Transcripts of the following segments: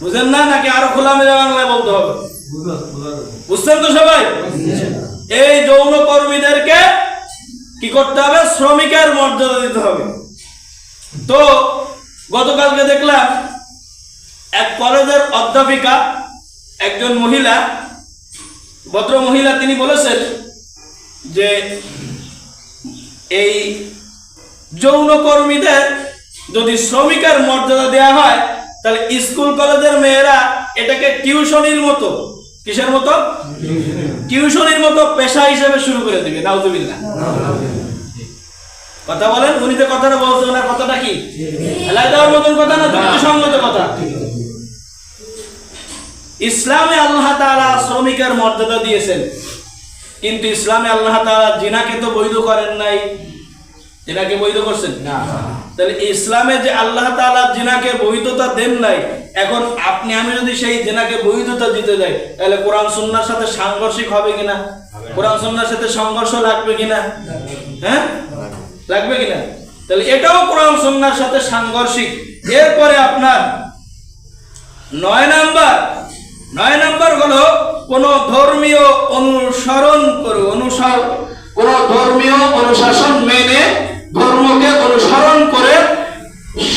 বুঝেন না নাকি আরও খোলামেলা বাংলায় বলতে হবে? বুঝছেন তো সবাই? এই যৌন কর্মীদেরকে কি করতে হবে? শ্রমিকের মর্যাদা দিতে হবে। তো গতকালকে দেখলাম এক কলেজের অধ্যাপিকা একজন মহিলা ভদ্র মহিলা তিনি বলেছেন যে এই যৌন কর্মীদের যদি শ্রমিকের মর্যাদা দেওয়া হয় তাহলে স্কুল কলেজের মেয়েরা এটাকে টিউশনির মতো, কিসের মতো? টিউশনির মতো পেশা হিসেবে শুরু করে দিবে, নাউজুবিল্লাহ। কথা বলেন? উনি যে কথাটা বলছেন ওনার কথাটা কি? দেওয়ার মতন কথা না, যুক্তিসঙ্গত কথা? ইসলামে আল্লাহ তাআলা শ্রমিকের মর্যাদা দিয়েছেন। কিন্তু ইসলামে আল্লাহ তাআলা জিনাকে তো বৈধ করেন নাই। জিনাকে বৈধ করছেন? না। তাহলে ইসলামে যে আল্লাহ তাআলা জিনাকে বৈধতা দেন নাই এখন আপনি আমি যদি সেই জিনাকে বৈধতা দিতে যাই তাহলে কোরআন সুন্নাহর সাথে সাংঘর্ষিক হবে কিনা? কোরআন সুন্নাহর সাথে সংঘর্ষ লাগবে কিনা? হ্যাঁ? লাগবে কিনা? তাহলে এটাও কোরআন সুন্নাহর সাথে সাংঘর্ষিক। এরপরে আপনার নয় নাম্বার নয় নাম্বার হলো কোন ধর্মীয় অনুসরণ করে অনুসর কোন ধর্মীয় অনুশাসন মেনে ধর্মকে অনুসরণ করে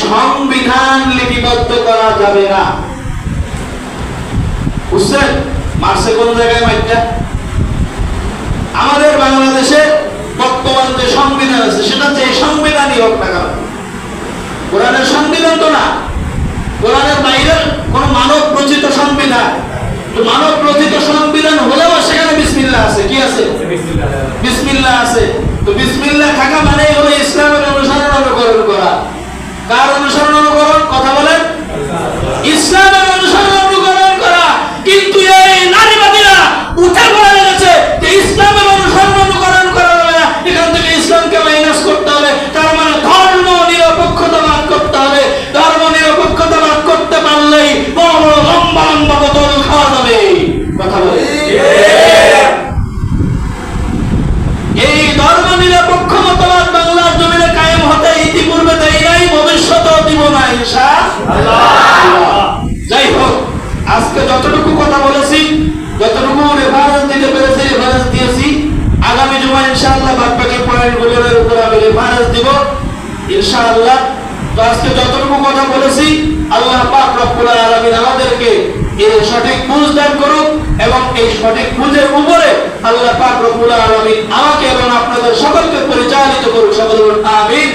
সংবিধান লিপিবদ্ধ করা যাবে না। বুঝছেন? মার্সে কোন জায়গায় মাইটা আমাদের বাংলাদেশে বর্তমান যে সংবিধান আছে, সেটা এই সংবিধানই হোক না কেন। কোরআনের সংবিধান তো না। কোরআনের বাইরে কোন মানব রচিত সংবিধান। মানব রচিত সংবিধান হলেও সেখানে বিসমিল্লা আছে। কি আছে? বিসমিল্লা আছে। তো বিসমিল্লা থাকা মানে হলো ইসলামের অনুসরণ অনুকরণ করা কার অনুসরণ অনুকরণ কথা বলেন ইসলামের অনুসরণ অনুকরণ করা কিন্তু এই নারীবাদীরা উঠে পড়ে লেগেছে যে ইসলামের অনুসরণ অনুকরণ করা যাবে না এখান থেকে ইসলামকে মাইনাস করতে হবে তার মানে ধর্ম নিরপেক্ষতাবাদ করতে হবে ধর্ম নিরপেক্ষতাবাদ করতে পারলেই বড় বড় লম্বা লম্বা বোতল খাওয়া যাবে কথা বলে এই ধর্ম নিরপেক্ষ মতবাদ বাংলার জমিনে কায়েম হতে ইতিপূর্বে দেয় নাই ভবিষ্যতেও দিব না ইনশাআল্লাহ যাই হোক আজকে যতটুকু কথা বলেছি যতটুকু রেফারেন্স দিতে পেরেছি রেফারেন্স দিয়েছি আগামী জুমা ইনশাআল্লাহ বাদ বাকি পয়েন্টগুলোর উপর আমি দিব, ইনশাআল্লাহ। তো আজকে যতটুকু কথা বলেছি, আল্লাহ পাক রব্বুল আলামিন আমাদেরকে এই সঠিক বুঝ দান করুক এবং এই সঠিক বুঝের উপরে আল্লাহ পাক রব্বুল আলামিন আমাকে এবং আপনাদের সকলকে পরিচালিত করুক। সকল আমিন।